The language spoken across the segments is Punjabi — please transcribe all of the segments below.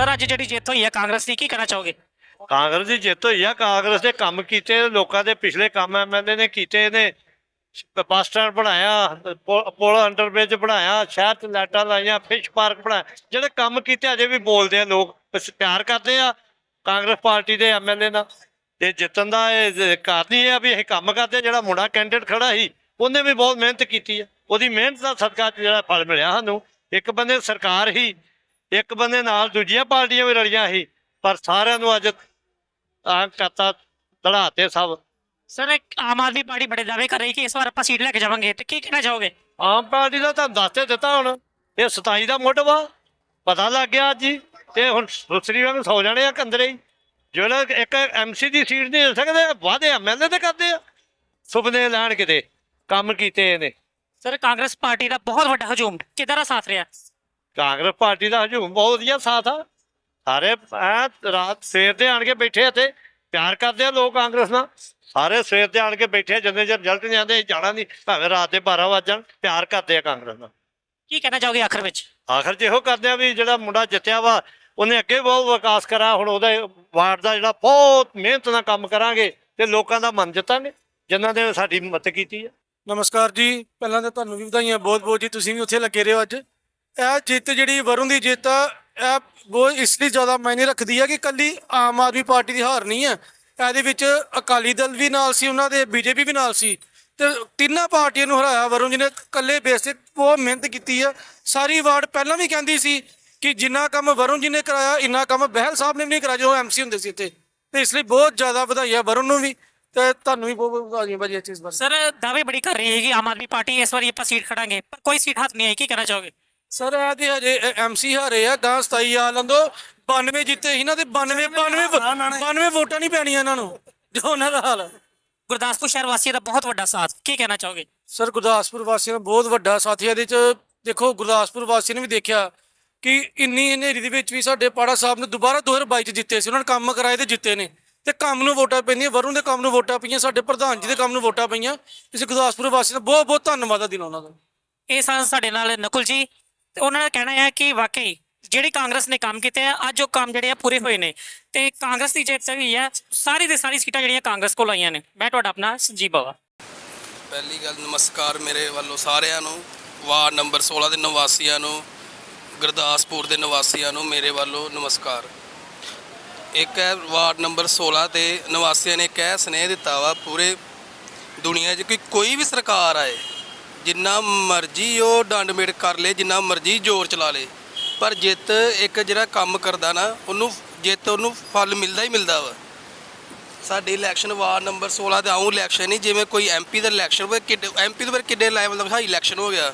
ਸਰ ਅੱਜ ਜਿਹੜੀ ਜਿੱਤ ਹੋਈ ਹੈ ਕਾਂਗਰਸ ਦੀ, ਕੀ ਕਹਿਣਾ ਚਾਹੋਗੇ? ਕਾਂਗਰਸ ਦੀ ਜਿੱਤ ਹੋਈ ਆ, ਕਾਂਗਰਸ ਦੇ ਕੰਮ ਕੀਤੇ, ਲੋਕਾਂ ਦੇ ਪਿਛਲੇ ਕੰਮ ਐਮਐਲਏ ਨੇ ਕੀਤੇ ਨੇ ਬੱਸ ਸਟੈਂਡ ਬਣਾਇਆ, ਪੁਲ ਅੰਡਰਬ੍ਰਿਜ ਬਣਾਇਆ, ਸ਼ਹਿਰ ਚ ਲਾਈਟਾਂ ਲਾਈਆਂ, ਫਿਸ਼ ਪਾਰਕ ਬਣਾਇਆ। ਜਿਹੜੇ ਕੰਮ ਕੀਤੇ, ਅਜੇ ਵੀ ਬੋਲਦੇ ਆ ਲੋਕ ਪਿਆਰ ਕਰਦੇ ਆ ਕਾਂਗਰਸ ਪਾਰਟੀ ਦੇ ਐਮਐਲਏ ਨਾਲ। ਤੇ ਜਿੱਤਣ ਦਾ ਇਹ ਕਾਰਨ ਹੀ ਇਹ ਆ ਵੀ ਇਹ ਕੰਮ ਕਰਦੇ ਆ। ਜਿਹੜਾ ਮੁੰਡਾ ਕੈਂਡੀਡੇਟ ਖੜਾ ਸੀ, ਉਹਨੇ ਵੀ ਬਹੁਤ ਮਿਹਨਤ ਕੀਤੀ ਆ। ਉਹਦੀ ਮਿਹਨਤ ਦਾ ਸਦਕਾ ਜਿਹੜਾ ਫਲ ਮਿਲਿਆ ਸਾਨੂੰ। ਇੱਕ ਬੰਦੇ ਸਰਕਾਰ ਹੀ ਇੱਕ ਬੰਦੇ ਨਾਲ ਦੂਜੀਆਂ ਪਾਰਟੀਆਂ ਵੀ ਰਲੀਆਂ ਸੀ ਪਰ ਸਾਰਿਆਂ ਨੂੰ ਅੱਜ ਆ ਕਰਤਾ ਧੜਾਤੇ ਸਭ। ਸਰ ਇੱਕ ਆਮ ਆਦਮੀ ਪਾਰਟੀ ਬੜੇ ਦਾਅਵੇ ਕਰ ਰਹੀ ਕਿ ਇਸ ਵਾਰ ਆਪਾਂ ਸੀਟ ਲੈ ਕੇ ਜਾਵਾਂਗੇ? ਤੇ ਕੀ ਕਹਿਣਾ ਚਾਹੋਗੇ? ਆਮ ਪਾਰਟੀ ਦਾ ਤਾਂ ਦੱਸ ਤੇ ਦਿੱਤਾ ਹੁਣ ਇਹ 27 ਦਾ ਮੁੱਢ ਵਾ ਪਤਾ ਲੱਗ ਗਿਆ ਅੱਜ ਹੀ ਤੇ ਹੁਣ ਸੁਸਰੀ ਵਾਂਗ ਸੌ ਜਾਣੇ ਆ ਕੰਦਰੇ ਹੀ। ਜਿਹੜਾ ਇੱਕ ਐਮਸੀ ਦੀ ਸੀਟ ਨਹੀਂ ਦੇ ਸਕਦੇ ਵਾਦੇ ਐਮਐਲਏ ਤੇ ਕਰਦੇ ਆ। ਸੁਪਨੇ ਲੈਣ ਕਿਤੇ ਕੰਮ ਕੀਤੇ ਇਹਨੇ। ਸਰ ਕਾਂਗਰਸ ਪਾਰਟੀ ਦਾ ਬਹੁਤ ਵੱਡਾ ਹਜੂਮ ਕਿੱਦਾਂ ਦਾ ਸਾਥ ਰਿਹਾ? ਕਾਂਗਰਸ ਪਾਰਟੀ ਦਾ ਹਜੂਮ ਬਹੁਤ ਵਧੀਆ ਸਾਥ ਆ। ਸਾਰੇ ਐ ਰਾਤ ਸਵੇਰ ਦੇ ਆਣ ਕੇ ਬੈਠੇ ਇੱਥੇ ਪਿਆਰ ਕਰਦੇ ਆ ਲੋਕ ਕਾਂਗਰਸ ਨਾਲ। ਸਾਰੇ ਸਵੇਰ ਦੇ ਆਣ ਕੇ ਬੈਠੇ ਆ, ਜਿੰਨੇ ਚਿਰ ਰਿਜ਼ਲਟ ਨਹੀਂ ਆਉਂਦੇ ਜਾਣਾ ਨਹੀਂ ਭਾਵੇਂ ਰਾਤ ਦੇ 12 ਵਜੇ ਜਾਣ ਪਿਆਰ ਕਰਦੇ ਆ ਕਾਂਗਰਸ ਨਾਲ। ਕੀ ਕਹਿਣਾ ਚਾਹੋਗੇ ਆਖਰ ਵਿੱਚ? ਆਖਰ 'ਚ ਇਹੋ ਕਰਦੇ ਆ ਵੀ ਜਿਹੜਾ ਮੁੰਡਾ ਜਿੱਤਿਆ ਵਾ ਉਹਨੇ ਅੱਗੇ ਬਹੁਤ ਵਿਕਾਸ ਕਰਾ ਹੁਣ ਉਹਦਾ ਵਾਰਡ ਦਾ ਜਿਹੜਾ ਬਹੁਤ ਮਿਹਨਤ ਨਾਲ ਕੰਮ ਕਰਾਂਗੇ ਤੇ ਲੋਕਾਂ ਦਾ ਮਨ ਜਿੱਤਾਂਗੇ ਜਿਨ੍ਹਾਂ ਨੇ ਸਾਡੀ ਮਦਦ ਕੀਤੀ ਆ। ਨਮਸਕਾਰ ਜੀ ਪਹਿਲਾਂ ਤਾਂ ਤੁਹਾਨੂੰ ਵੀ ਵਧਾਈਆਂ ਬਹੁਤ ਬਹੁਤ ਜੀ ਤੁਸੀਂ ਵੀ ਉੱਥੇ ਲੱਗੇ ਰਹੋ ਅੱਜ। ਇਹ ਜਿੱਤ ਜਿਹੜੀ ਵਰੁਣ ਦੀ ਜਿੱਤ ਆ, ਇਹ ਬਹੁਤ ਇਸ ਲਈ ਜ਼ਿਆਦਾ ਮਾਇਨੇ ਰੱਖਦੀ ਹੈ ਕਿ ਕੱਲੀ ਆਮ ਆਦਮੀ ਪਾਰਟੀ ਦੀ ਹਾਰ ਨਹੀਂ ਹੈ ਇਹਦੇ ਵਿੱਚ ਅਕਾਲੀ ਦਲ ਵੀ ਨਾਲ ਸੀ, ਉਹਨਾਂ ਦੇ ਬੀਜੇਪੀ ਵੀ ਨਾਲ ਸੀ। ਤੇ ਤਿੰਨਾਂ ਪਾਰਟੀਆਂ ਨੂੰ ਹਰਾਇਆ ਵਰੁਣ ਜੀ ਨੇ, ਇਕੱਲੇ ਬੇਸ ਤੇ ਬਹੁਤ ਮਿਹਨਤ ਕੀਤੀ ਹੈ ਸਾਰੀ ਵਾਰਡ ਪਹਿਲਾਂ ਵੀ ਕਹਿੰਦੀ ਸੀ ਕਿ ਜਿੰਨਾ ਕੰਮ ਵਰੁਣ ਜੀ ਨੇ ਕਰਾਇਆ, ਇੰਨਾ ਕੰਮ ਬਹਿਲ ਸਾਹਿਬ ਨੇ ਵੀ ਨਹੀਂ ਕਰਾਇਆ, ਜਦੋਂ ਐਮਸੀ ਹੁੰਦੇ ਸੀ ਇੱਥੇ। ਤੇ ਇਸ ਲਈ ਬਹੁਤ ਜ਼ਿਆਦਾ ਵਧਾਈ ਹੈ ਵਰੁਣ ਨੂੰ ਵੀ। ਤੇ ਤੁਹਾਨੂੰ ਵੀ ਬਹੁਤ ਬਹੁਤ ਵਧਾਈਆਂ ਭਾਜੀ ਇਸ ਚੀਜ਼ ਬਾਰੇ ਸਰ ਦਾਅਵੇ ਬੜੀ ਕਰ ਰਹੀ ਹੈ ਕਿ ਆਮ ਆਦਮੀ ਪਾਰਟੀ, ਇਸ ਵਾਰੀ ਆਪਾਂ ਸੀਟ ਖੜਾਂਗੇ। ਪਰ ਕੋਈ ਸੀਟ ਹੱਥ ਨਹੀਂ ਆਈ, ਕੀ ਕਹਿਣਾ ਚਾਹੋਗੇ? ਸਰ ਇਹ ਤੇ ਹਜੇ ਐਮਸੀ ਹਾਰੇ ਆ ਗਾਂ 27 ਆ ਲੰਦੋ 92 ਜਿੱਤੇ ਸੀ ਨਾ ਤੇ 92 92 92 ਵੋਟਾਂ ਨਹੀਂ ਪੈਣੀਆਂ ਇਹਨਾਂ ਨੂੰ। ਜੋ ਉਹਨਾਂ ਦਾ ਹਾਲ ਹੈ ਗੁਰਦਾਸਪੁਰ ਸ਼ਹਿਰ ਵਾਸੀਆਂ ਦਾ ਬਹੁਤ ਵੱਡਾ ਸਾਥ। ਕੀ ਕਹਿਣਾ ਚਾਹੋਗੇ? ਸਰ ਗੁਰਦਾਸਪੁਰ ਵਾਸੀਆਂ ਦਾ ਬਹੁਤ ਵੱਡਾ ਸਾਥੀ ਹੈ। ਇਹਦੇ ਚ ਦੇਖੋ ਗੁਰਦਾਸਪੁਰ ਵਾਸੀਆਂ ਨੇ ਵੀ ਦੇਖਿਆ ਕਿ ਇੰਨੀ ਹਨੇਰੀ ਦੇ ਵਿੱਚ ਵੀ ਸਾਡੇ ਪਾੜਾ ਸਾਹਿਬ ਨੇ ਦੁਬਾਰਾ 2022 ਚ ਜਿੱਤੇ ਸੀ। ਉਹਨਾਂ ਨੇ ਕੰਮ ਕਰਾਏ ਤੇ ਜਿੱਤੇ ਨੇ। ਤੇ ਕੰਮ ਨੂੰ ਵੋਟਾਂ ਪੈਂਦੀਆਂ। ਵਰੁਣ ਦੇ ਕੰਮ ਨੂੰ ਵੋਟਾਂ ਪਈਆਂ। ਸਾਡੇ ਪ੍ਰਧਾਨ ਜੀ ਦੇ ਕੰਮ ਨੂੰ ਵੋਟਾਂ ਪਈਆਂ। ਇਸ ਗੁਰਦਾਸਪੁਰ ਵਾਸੀਆਂ ਦਾ ਬਹੁਤ ਬਹੁਤ ਧੰਨਵਾਦ ਆ ਦਿਲੋਂ ਉਹਨਾਂ ਦਾ। ਇਹ ਸਨ ਸਾਡੇ ਨਾਲ ਨਕੁਲ ਜੀ। ਤੇ ਉਹਨਾਂ ਦਾ ਕਹਿਣਾ ਹੈ ਕਿ ਵਾਕਈ ਜਿਹੜੇ ਕਾਂਗਰਸ ਨੇ ਕੰਮ ਕੀਤੇ ਆ, ਅੱਜ ਉਹ ਕੰਮ ਜਿਹੜੇ ਆ ਪੂਰੇ ਹੋਏ ਨੇ। ਤੇ ਕਾਂਗਰਸ ਦੀ ਜਿੱਤ ਵੀ ਆ ਸਾਰੀ ਦੇ ਸਾਰੀ ਸੀਟਾਂ ਜਿਹੜੀਆਂ ਕਾਂਗਰਸ ਕੋਲ ਆਈਆਂ ਨੇ। ਮੈਂ ਤੁਹਾਡਾ ਆਪਣਾ ਸੰਜੀਵ ਬਾਵਾ। ਪਹਿਲੀ ਗੱਲ, ਨਮਸਕਾਰ ਮੇਰੇ ਵੱਲੋਂ ਸਾਰਿਆਂ ਨੂੰ। ਵਾਰਡ ਨੰਬਰ 16 ਦੇ ਨਿਵਾਸੀਆਂ ਨੂੰ, ਗੁਰਦਾਸਪੁਰ ਦੇ ਨਿਵਾਸੀਆਂ ਨੂੰ ਮੇਰੇ ਵੱਲੋਂ ਨਮਸਕਾਰ। ਇੱਕ ਹੈ ਵਾਰਡ ਨੰਬਰ 16 ਤੇ ਨਿਵਾਸੀਆਂ ਨੇ ਕਹਿ ਸਨੇਹ ਦਿੱਤਾ ਵਾ, ਪੂਰੇ ਦੁਨੀਆ 'ਚ ਕਿ ਕੋਈ ਵੀ ਸਰਕਾਰ ਆਏ ਜਿੰਨਾ ਮਰਜ਼ੀ ਉਹ ਡੰਡ ਮੇੜ ਕਰ ਲੇ, ਜਿੰਨਾ ਮਰਜ਼ੀ ਜ਼ੋਰ ਚਲਾ ਲੇ, ਪਰ ਜਿੱਤ ਇੱਕ ਜਿਹੜਾ ਕੰਮ ਕਰਦਾ ਨਾ, ਉਹਨੂੰ ਜਿੱਤ ਉਹਨੂੰ ਫਲ ਮਿਲਦਾ ਹੀ ਮਿਲਦਾ ਵਾ। ਸਾਡੀ ਇਲੈਕਸ਼ਨ ਵਾਰਡ ਨੰਬਰ 16 ਤੇ ਆਉਂ ਇਲੈਕਸ਼ਨ ਨਹੀਂ ਜਿਵੇਂ ਕੋਈ ਐਮਪੀ ਦਾ ਇਲੈਕਸ਼ਨ ਹੋਵੇ, ਕਿੱਡੇ ਐਮਪੀ ਦੇ ਬਾਰੇ ਕਿੱਡੇ ਲੈਵਲ ਦਾ ਹਾਈ ਇਲੈਕਸ਼ਨ ਹੋ ਗਿਆ।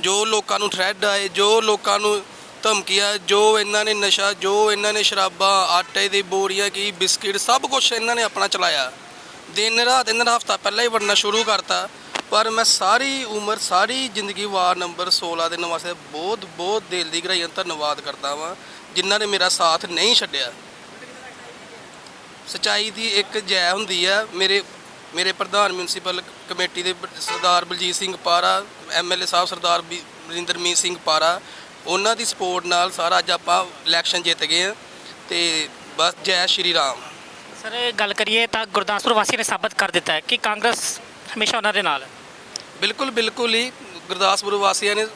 ਜੋ ਲੋਕਾਂ ਨੂੰ ਥ੍ਰੈਡ ਆਏ, ਜੋ ਲੋਕਾਂ ਨੂੰ ਧਮਕੀਆਂ, ਜੋ ਇਹਨਾਂ ਨੇ ਨਸ਼ਾ, ਜੋ ਇਹਨਾਂ ਨੇ ਸ਼ਰਾਬਾਂ, ਆਟੇ ਦੀ ਬੋਰੀਆਂ ਕੀ, ਬਿਸਕਿਟ, ਸਭ ਕੁਝ ਇਹਨਾਂ ਨੇ ਆਪਣਾ ਚਲਾਇਆ। ਦਿਨ ਰਾਤ, ਇਹਨਾਂ ਦਾ ਹਫਤਾ ਪਹਿਲਾਂ ਹੀ ਵੜਨਾ ਸ਼ੁਰੂ ਕਰਤਾ। ਪਰ ਮੈਂ ਸਾਰੀ ਉਮਰ, ਸਾਰੀ ਜ਼ਿੰਦਗੀ ਵਾਰਡ ਨੰਬਰ 16 ਦੇ ਨਿਵਾਸੀ ਦਾ ਬਹੁਤ ਬਹੁਤ ਦਿਲ ਦੀ ਗਹਿਰਾਈਆਂ ਤੋਂ ਧੰਨਵਾਦ ਕਰਦਾ ਵਾਂ, ਜਿਨ੍ਹਾਂ ਨੇ ਮੇਰਾ ਸਾਥ ਨਹੀਂ ਛੱਡਿਆ। ਸਚਾਈ ਦੀ ਇੱਕ ਜੈ ਹੁੰਦੀ ਆ, ਮੇਰੇ ਮੇਰੇ ਪ੍ਰਧਾਨ ਮਿਊਨਿਸਪਲ ਕਮੇਟੀ ਦੇ ਸਰਦਾਰ ਬਲਜੀਤ ਸਿੰਘ ਪਾਰਾ ਐਮਐਲਏ ਸਾਹਿਬ ਸਰਦਾਰ ਬੀ- ਬਰਿੰਦਰਮੀਤ ਸਿੰਘ ਪਾਰਾ, ਉਹਨਾਂ ਦੀ ਸਪੋਰਟ ਨਾਲ ਸਾਰਾ ਅੱਜ ਆਪਾਂ ਇਲੈਕਸ਼ਨ ਜਿੱਤ ਗਏ ਆ ਤੇ ਬਸ ਜੈ ਸ਼੍ਰੀ ਰਾਮ। ਸਰ ਗੱਲ ਕਰੀਏ ਤਾਂ ਗੁਰਦਾਸਪੁਰ ਵਾਸੀ ਨੇ ਸਾਬਤ ਕਰ ਦਿੱਤਾ ਹੈ ਕਿ ਕਾਂਗਰਸ ਹਮੇਸ਼ਾ ਉਹਨਾਂ ਦੇ ਨਾਲ ਹੈ। ਬਿਲਕੁਲ ਬਿਲਕੁਲ ਹੀ ਗੁਰਦਾਸਪੁਰ ਵਾਸੀਆਂ ਨੇ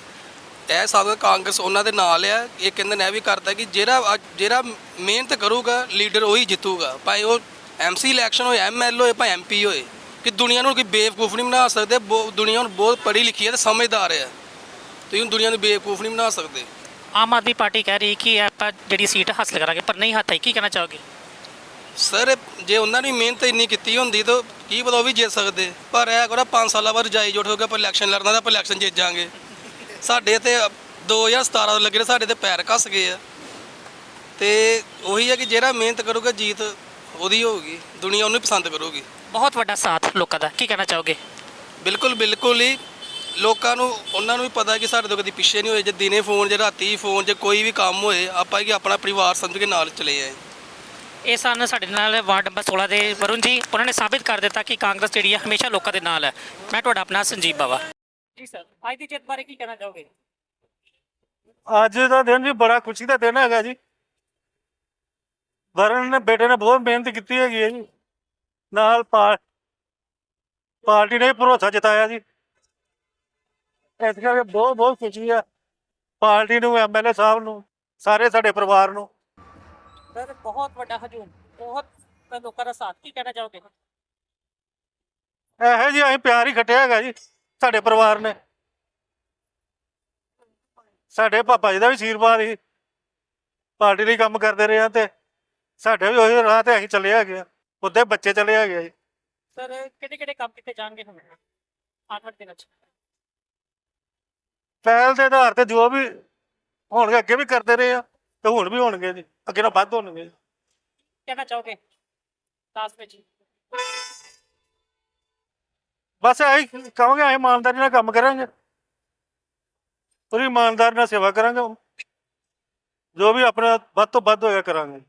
ਇਹ ਸਾਬਤ ਕਾਂਗਰਸ ਉਹਨਾਂ ਦੇ ਨਾਲ ਆ। ਇਹ ਕਹਿੰਦੇ ਨੇ ਇਹ ਵੀ ਕਰਦਾ ਕਿ ਜਿਹੜਾ ਅੱਜ- ਜਿਹੜਾ ਮਿਹਨਤ ਕਰੂਗਾ ਲੀਡਰ ਉਹੀ ਜਿੱਤੂਗਾ। ਭਾਵੇਂ ਉਹ ਐਮਸੀ ਇਲੈਕਸ਼ਨ ਹੋਏ ਐਮਐਲ ਹੋਏ ਭਾਵੇਂ ਐਮਪੀ ਹੋਏ ਕਿ ਦੁਨੀਆ ਨੂੰ ਕੋਈ ਬੇਵਕੂਫ ਨਹੀਂ ਬਣਾ ਸਕਦੇ। ਬਹੁ- ਦੁਨੀਆ ਹੁਣ ਬਹੁਤ ਪੜ੍ਹੀ ਲਿਖੀ ਹੈ ਤੇ ਸਮਝਦਾਰ ਹੈ। ਤੁਸੀਂ ਹੁਣ ਦੁਨੀਆ ਨੂੰ ਬੇਵਕੂਫ ਨਹੀਂ ਬਣਾ ਸਕਦੇ। ਆਮ ਆਦਮੀ ਪਾਰਟੀ ਕਹਿ ਰਹੀ ਕਿ ਆਪਾਂ ਜਿਹੜੀ ਸੀਟ ਹਾਸਲ ਕਰਾਂਗੇ ਪਰ ਨਹੀਂ ਹੱਥ ਆਈ। ਕੀ ਕਹਿਣਾ ਚਾਹੋਗੇ? ਸਰ ਜੇ ਉਹਨਾਂ ਨੇ ਮਿਹਨਤ ਇੰਨੀ ਕੀਤੀ ਹੁੰਦੀ ਤਾਂ ਕੀ ਪਤਾ ਉਹ ਵੀ ਜਿੱਤ ਸਕਦੇ। ਪਰ ਇਹ ਕੋਰਾ 5 ਸਾਲਾਂ ਬਾਅਦ ਜਾਈ ਜੁਟ ਹੋ ਗਿਆ ਆਪਾਂ ਇਲੈਕਸ਼ਨ ਲੜਨਾ ਤਾਂ ਆਪਾਂ ਇਲੈਕਸ਼ਨ ਜਿੱਤ ਜਾਾਂਗੇ ਸਾਡੇ ਤੇ 2017 ਤੋਂ ਲੱਗੇ ਸਾਡੇ ਤੇ ਪੈਰ ਕੱਸ ਗਏ ਆ। ਤੇ ਉਹੀ ਹੈ ਕਿ ਜਿਹੜਾ ਮਿਹਨਤ ਕਰੂਗਾ ਜੀਤ ਉਹਦੀ ਹੋਊਗੀ ਦੁਨੀਆ ਉਹਨੂੰ ਪਸੰਦ ਕਰੂਗੀ। ਬਹੁਤ ਵੱਡਾ ਸਾਥ ਲੋਕਾਂ ਦਾ ਕੀ ਕਹਿਣਾ ਚਾਹੋਗੇ? ਬਿਲਕੁਲ ਬਿਲਕੁਲ ਹੀ। ਲੋਕਾਂ ਨੂੰ ਉਹਨਾਂ ਨੂੰ ਵੀ ਪਤਾ ਕਿ ਸਾਡੇ ਤੋਂ ਕਦੀ ਪਿੱਛੇ ਨਹੀਂ ਹੋਏ ਜੇ ਦਿਨੇ ਫੋਨ ਜੇ ਰਾਤੀ ਫੋਨ ਜੇ ਕੋਈ ਵੀ ਕੰਮ ਹੋਏ ਆਪਾਂ ਕਿ ਆਪਣਾ ਪਰਿਵਾਰ ਸਮਝ ਕੇ ਨਾਲ ਚਲੇ ਆਏ। ਇਹ ਸਨ ਸਾਡੇ ਨਾਲ ਵਾਰਡ ਨੰਬਰ 16 ਦੇ ਵਰੁਣ ਜੀ। ਉਹਨਾਂ ਨੇ ਸਾਬਿਤ ਕਰ ਦਿੱਤਾ ਕਿ ਕਾਂਗਰਸ ਜਿਹੜੀ ਹੈ ਹਮੇਸ਼ਾ ਲੋਕਾਂ ਦੇ ਨਾਲ ਹੈ। ਮੈਂ ਤੁਹਾਡਾ ਆਪਣਾ ਸੰਜੀਵ ਬਾਵਾ। ਜੀ ਸਰ ਅੱਜ ਦੀ ਜਿੱਤ ਬਾਰੇ ਕੀ ਕਹਿਣਾ ਚਾਹੋਗੇ? ਅੱਜ ਦਾ ਦਿਨ ਵੀ ਬੜਾ ਖੁਸ਼ੀ ਦਾ ਦਿਨ ਹੈਗਾ ਜੀ। ਵਰਨ ਨੇ ਬੇਟੇ ਨੇ ਬਹੁਤ ਮਿਹਨਤ ਕੀਤੀ ਹੈਗੀ ਹੈ ਜੀ। ਨਾਲ ਪਾਰਟੀ ਨੇ ਵੀ ਭਰੋਸਾ ਜਤਾਇਆ ਜੀ। ਇਸ ਕਰਕੇ ਬਹੁਤ ਬਹੁਤ ਖੁਸ਼ੀ ਆ। ਪਾਰਟੀ ਨੂੰ ਐਮਐਲਏ ਸਾਹਿਬ ਨੂੰ ਸਾਰੇ ਸਾਡੇ ਪਰਿਵਾਰ ਨੂੰ। ਸਰ ਬਹੁਤ ਵੱਡਾ ਹਜੂਮ। ਬਹੁਤ ਲੋਕਾਂ ਦਾ ਸਾਥ ਕੀ ਕਹਿਣਾ ਚਾਹੋਗੇ? ਇਹੋ ਜੀ ਅਸੀਂ ਪਿਆਰ ਹੀ ਖੱਟਿਆ ਹੈਗਾ ਜੀ ਸਾਡੇ ਪਰਿਵਾਰ ਨੇ। ਸਾਡੇ ਪਾਪਾ ਜੀ ਦਾ ਵੀ ਆਸ਼ੀਰਵਾਦ ਸੀ। ਪਾਰਟੀ ਲਈ ਕੰਮ ਕਰਦੇ ਰਹੇ ਆ ਤੇ ਸਾਡੇ ਵੀ ਉਹੀ ਰਾਹ ਤੇ ਅਸੀਂ ਚੱਲੇ ਹੈਗੇ ਆ। ਉੱਤੇ ਬੱਚੇ ਚੱਲੇ ਹੈਗੇ ਆ ਜੀ। ਸਰ ਕਿਹੜੇ ਕਿਹੜੇ ਕੰਮ ਕੀਤੇ ਜਾਣਗੇ ਹੁਣ? ਆਉਣ ਦਿਨਾਂ ਚ। ਪਹਿਲ ਦੇ ਆਧਾਰ ਤੇ ਜੋ ਵੀ ਹੋਣਗੇ ਅੱਗੇ ਵੀ ਕਰਦੇ ਰਹੇ ਆ ਤੇ ਹੁਣ ਵੀ ਹੋਣਗੇ ਜੀ। ਅੱਗੇ ਨਾਲ ਵੱਧ ਹੋਣਗੇ। ਕਹਿਣਾ ਚਾਹੋਗੇ ਲਾਸਟ ਵਿੱਚ ਬਸ ਇਹੀ ਕਹਾਂਗੇ ਅਸੀਂ ਇਮਾਨਦਾਰੀ ਨਾਲ ਕੰਮ ਕਰਾਂਗੇ। ਪੂਰੀ ਇਮਾਨਦਾਰੀ ਨਾਲ ਸੇਵਾ ਕਰਾਂਗੇ ਜੋ ਵੀ ਆਪਣਾ ਵੱਧ ਤੋਂ ਵੱਧ ਹੋਇਆ ਕਰਾਂਗੇ।